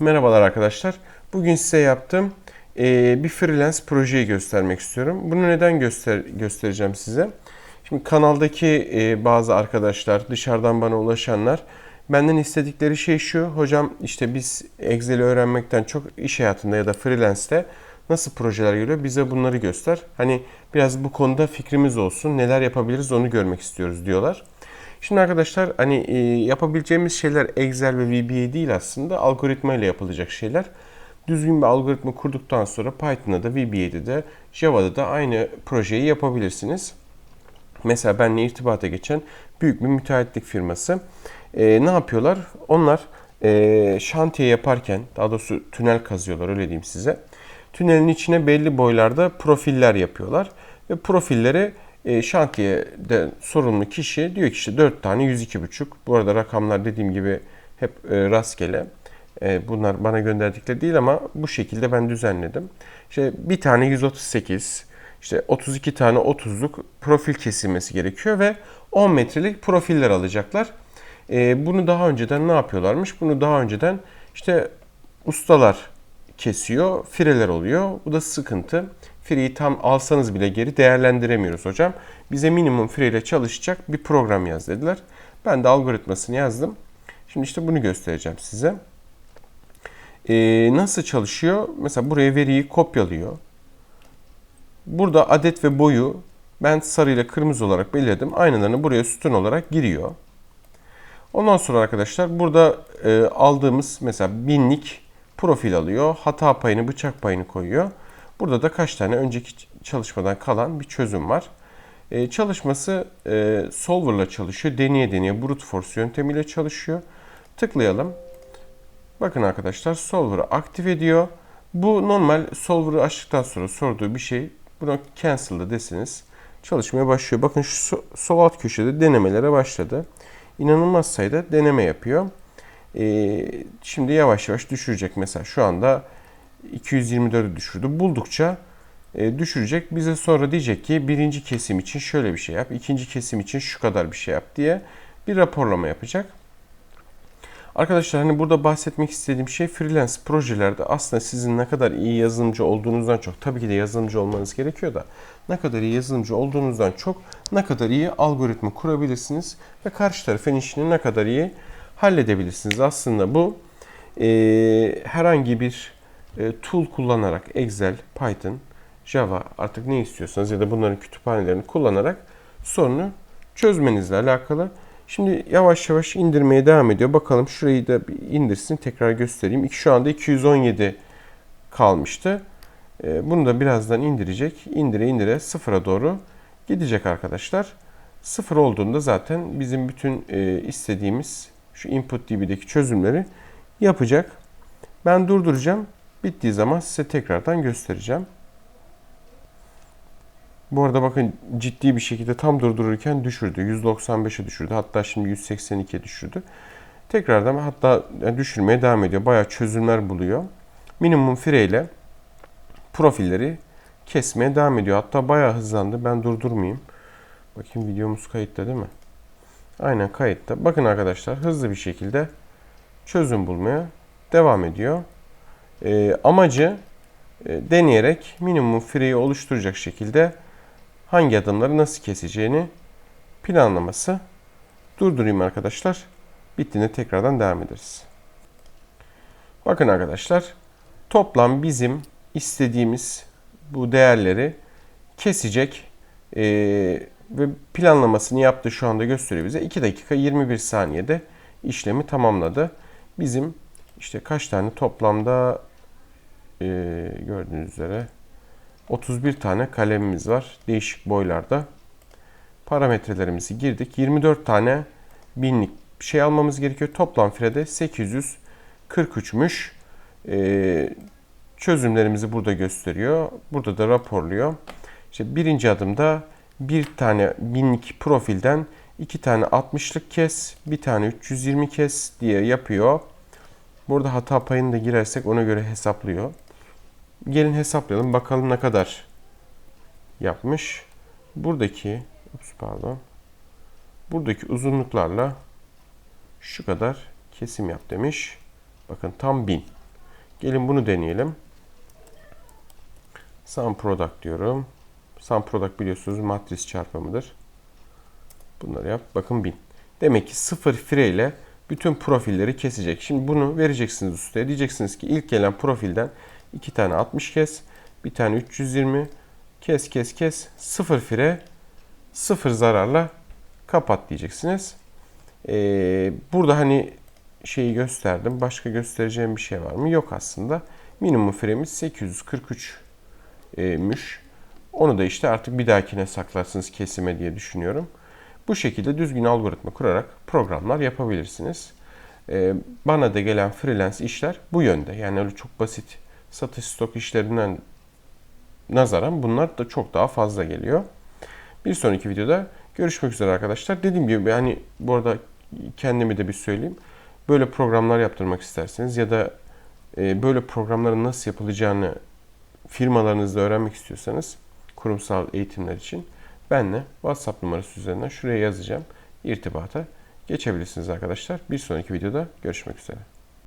Merhabalar arkadaşlar. Bugün size yaptığım e, bir freelance projeyi göstermek istiyorum. Bunu neden göster göstereceğim size? Şimdi kanaldaki e, bazı arkadaşlar, dışarıdan bana ulaşanlar benden istedikleri şey şu. Hocam işte biz Excel'i öğrenmekten çok iş hayatında ya da freelance'te nasıl projeler geliyor bize bunları göster. Hani biraz bu konuda fikrimiz olsun. Neler yapabiliriz onu görmek istiyoruz diyorlar. Şimdi arkadaşlar hani e, yapabileceğimiz şeyler Excel ve VBA değil aslında algoritma ile yapılacak şeyler. Düzgün bir algoritma kurduktan sonra Python'da da VBA'de de Java'da da aynı projeyi yapabilirsiniz. Mesela benimle irtibata geçen büyük bir müteahhitlik firması. E, ne yapıyorlar? Onlar e, şantiye yaparken, daha doğrusu tünel kazıyorlar öyle diyeyim size. Tünelin içine belli boylarda profiller yapıyorlar. Ve profilleri e, şantiyede sorumlu kişi diyor ki işte 4 tane 102,5. Bu arada rakamlar dediğim gibi hep e, rastgele. E, bunlar bana gönderdikleri değil ama bu şekilde ben düzenledim. İşte bir tane 138, işte 32 tane 30'luk profil kesilmesi gerekiyor ve 10 metrelik profiller alacaklar. E, bunu daha önceden ne yapıyorlarmış? Bunu daha önceden işte ustalar kesiyor, fireler oluyor. Bu da sıkıntı. Fireyi tam alsanız bile geri değerlendiremiyoruz hocam. Bize minimum fire ile çalışacak bir program yaz dediler. Ben de algoritmasını yazdım. Şimdi işte bunu göstereceğim size. Ee, nasıl çalışıyor? Mesela buraya veriyi kopyalıyor. Burada adet ve boyu ben sarı ile kırmızı olarak belirledim. Aynalarını buraya sütun olarak giriyor. Ondan sonra arkadaşlar burada e, aldığımız mesela binlik profil alıyor. Hata payını, bıçak payını koyuyor. Burada da kaç tane önceki çalışmadan kalan bir çözüm var. E, çalışması e, solver'la çalışıyor. Deneye deneye brute force yöntemiyle çalışıyor. Tıklayalım. Bakın arkadaşlar solver'ı aktif ediyor. Bu normal solver'ı açtıktan sonra sorduğu bir şey. Buna cancel'da deseniz çalışmaya başlıyor. Bakın şu sol alt köşede denemelere başladı. İnanılmaz sayıda deneme yapıyor. Ee, şimdi yavaş yavaş düşürecek. Mesela şu anda 224'ü düşürdü. Buldukça e, düşürecek. Bize sonra diyecek ki birinci kesim için şöyle bir şey yap, ikinci kesim için şu kadar bir şey yap diye bir raporlama yapacak. Arkadaşlar hani burada bahsetmek istediğim şey freelance projelerde aslında sizin ne kadar iyi yazılımcı olduğunuzdan çok tabii ki de yazılımcı olmanız gerekiyor da ne kadar iyi yazılımcı olduğunuzdan çok ne kadar iyi algoritma kurabilirsiniz ve karşı tarafın işini ne kadar iyi halledebilirsiniz. Aslında bu e, herhangi bir tool kullanarak Excel, Python, Java artık ne istiyorsanız ya da bunların kütüphanelerini kullanarak sorunu çözmenizle alakalı. Şimdi yavaş yavaş indirmeye devam ediyor. Bakalım şurayı da bir indirsin tekrar göstereyim. Şu anda 217 kalmıştı. E, bunu da birazdan indirecek. İndire indire sıfıra doğru gidecek arkadaşlar. Sıfır olduğunda zaten bizim bütün e, istediğimiz şu input db'deki çözümleri yapacak. Ben durduracağım. Bittiği zaman size tekrardan göstereceğim. Bu arada bakın ciddi bir şekilde tam durdururken düşürdü. 195'e düşürdü. Hatta şimdi 182'ye düşürdü. Tekrardan hatta düşürmeye devam ediyor. Bayağı çözümler buluyor. Minimum fire ile profilleri kesmeye devam ediyor. Hatta bayağı hızlandı. Ben durdurmayayım. Bakayım videomuz kayıtta değil mi? Aynen kayıtta. Bakın arkadaşlar hızlı bir şekilde çözüm bulmaya devam ediyor. E, amacı e, deneyerek minimum free'yi oluşturacak şekilde hangi adımları nasıl keseceğini planlaması. Durdurayım arkadaşlar. Bittiğinde tekrardan devam ederiz. Bakın arkadaşlar toplam bizim istediğimiz bu değerleri kesecek e, ve planlamasını yaptı şu anda gösteriyor bize. 2 dakika 21 saniyede işlemi tamamladı. Bizim işte kaç tane toplamda e, gördüğünüz üzere 31 tane kalemimiz var. Değişik boylarda. Parametrelerimizi girdik. 24 tane binlik şey almamız gerekiyor. Toplam firede 843'müş. E, çözümlerimizi burada gösteriyor. Burada da raporluyor. İşte birinci adımda bir tane binlik profilden iki tane 60'lık kes, bir tane 320 kes diye yapıyor. Burada hata payını da girersek ona göre hesaplıyor. Gelin hesaplayalım bakalım ne kadar yapmış. Buradaki ups pardon. Buradaki uzunluklarla şu kadar kesim yap demiş. Bakın tam 1000. Gelin bunu deneyelim. Sum product diyorum. Sum product biliyorsunuz matris çarpımıdır. Bunları yap. Bakın 1000. Demek ki sıfır fire ile bütün profilleri kesecek. Şimdi bunu vereceksiniz ustaya. Diyeceksiniz ki ilk gelen profilden iki tane 60 kes, bir tane 320 kes kes kes sıfır fire sıfır zararla kapat diyeceksiniz. Ee, burada hani şeyi gösterdim. Başka göstereceğim bir şey var mı? Yok aslında. Minimum firemiz 843 müş. Onu da işte artık bir dahakine saklarsınız kesime diye düşünüyorum. Bu şekilde düzgün algoritma kurarak programlar yapabilirsiniz. Ee, bana da gelen freelance işler bu yönde. Yani öyle çok basit satış stok işlerinden nazaran bunlar da çok daha fazla geliyor. Bir sonraki videoda görüşmek üzere arkadaşlar. Dediğim gibi hani bu arada kendimi de bir söyleyeyim. Böyle programlar yaptırmak isterseniz ya da e, böyle programların nasıl yapılacağını firmalarınızda öğrenmek istiyorsanız kurumsal eğitimler için benle WhatsApp numarası üzerinden şuraya yazacağım. irtibata geçebilirsiniz arkadaşlar. Bir sonraki videoda görüşmek üzere.